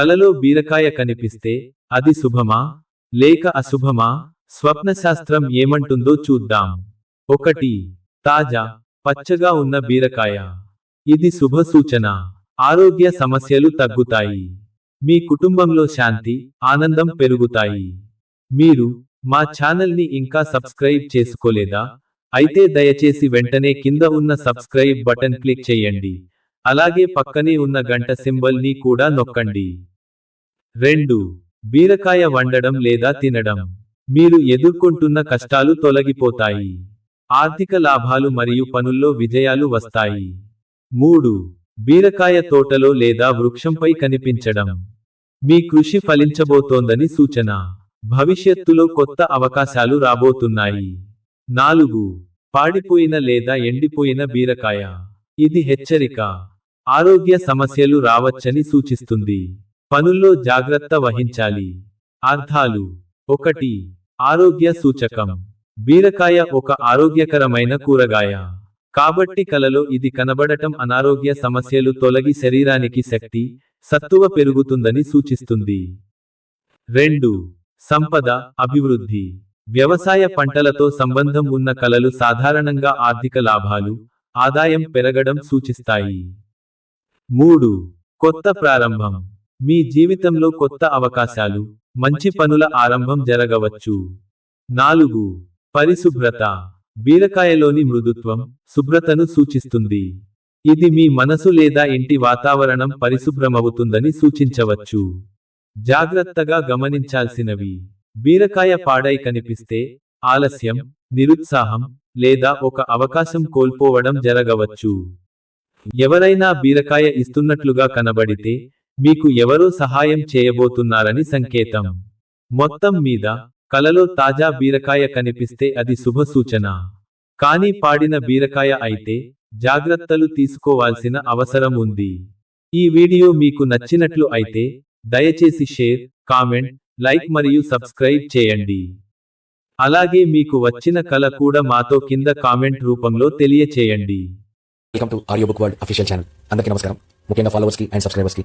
కలలో బీరకాయ కనిపిస్తే అది శుభమా? లేక అశుభమా? స్వప్నశాస్త్రం ఏమంటుందో చూద్దాం. ఒకటి తాజా పచ్చగా ఉన్న బీరకాయ. ఇది శుభ సూచన. ఆరోగ్య సమస్యలు తగ్గుతాయి. మీ కుటుంబంలో శాంతి ఆనందం పెరుగుతాయి. మీరు మా ఛానల్ని ఇంకా సబ్స్క్రైబ్ చేసుకోలేదా? అయితే దయచేసి వెంటనే కింద ఉన్న సబ్స్క్రైబ్ బటన్ క్లిక్ చేయండి. అలాగే పక్కనే ఉన్న గంట సింబల్ని కూడా నొక్కండి. రెండు బీరకాయ వండడం లేదా తినడం. మీరు ఎదుర్కొంటున్న కష్టాలు తొలగిపోతాయి. ఆర్థిక లాభాలు మరియు పనుల్లో విజయాలు వస్తాయి. మూడు బీరకాయ తోటలో లేదా వృక్షంపై కనిపించడం. మీ కృషి ఫలించబోతోందని సూచన. భవిష్యత్తులో కొత్త అవకాశాలు రాబోతున్నాయి. నాలుగు పాడిపోయిన లేదా ఎండిపోయిన బీరకాయ. ఇది హెచ్చరిక. ఆరోగ్య సమస్యలు రావచ్చని సూచిస్తుంది. పనుల్లో జాగ్రత్త వహించాలి. అర్థాలు. ఒకటి. ఆరోగ్య సూచకం. బీరకాయ ఒక ఆరోగ్యకరమైన కూరగాయ. కాబట్టి కలలో ఇది కనబడటం అనారోగ్య సమస్యలు తొలగి శరీరానికి శక్తి సత్తువ పెరుగుతుందని సూచిస్తుంది. రెండు. సంపద అభివృద్ధి. వ్యవసాయ పంటలతో సంబంధం ఉన్న కలలు సాధారణంగా ఆర్థిక లాభాలు ఆదాయం పెరగడం సూచిస్తాయి. మూడు. కొత్త ప్రారంభం. మీ జీవితంలో కొత్త అవకాశాలు మంచి పనుల ఆరంభం జరగవచ్చు. నాలుగు పరిశుభ్రత. బీరకాయలోని మృదుత్వం శుభ్రతను సూచిస్తుంది. ఇది మీ మనసు లేదా ఇంటి వాతావరణం పరిశుభ్రమవుతుందని సూచించవచ్చు. జాగ్రత్తగా గమనించాల్సినవి. బీరకాయ పాడై కనిపిస్తే ఆలస్యం నిరుత్సాహం లేదా ఒక అవకాశం కోల్పోవడం జరగవచ్చు. ఎవరైనా బీరకాయ ఇస్తున్నట్లుగా కనబడితే మీకు ఎవరో సహాయం చేయబోతున్నారని సంకేతం. మొత్తం మీద కలలో తాజా బీరకాయ కనిపిస్తే అది శుభ సూచన. కానీ పాడిన బీరకాయ అయితే జాగ్రత్తలు తీసుకోవాల్సిన అవసరం ఉంది. ఈ వీడియో మీకు నచ్చినట్లు అయితే దయచేసి షేర్ కామెంట్ లైక్ మరియు సబ్స్క్రైబ్ చేయండి. అలాగే మీకు వచ్చిన కళ కూడా మాతో కింద కామెంట్ రూపంలో తెలియచేయండి. Welcome to audio book world official channel అందరికీ నమస్కారం. ముఖ్యంగా ఫాలోవర్స్కి అండ్ సబ్స్క్రైబర్స్కి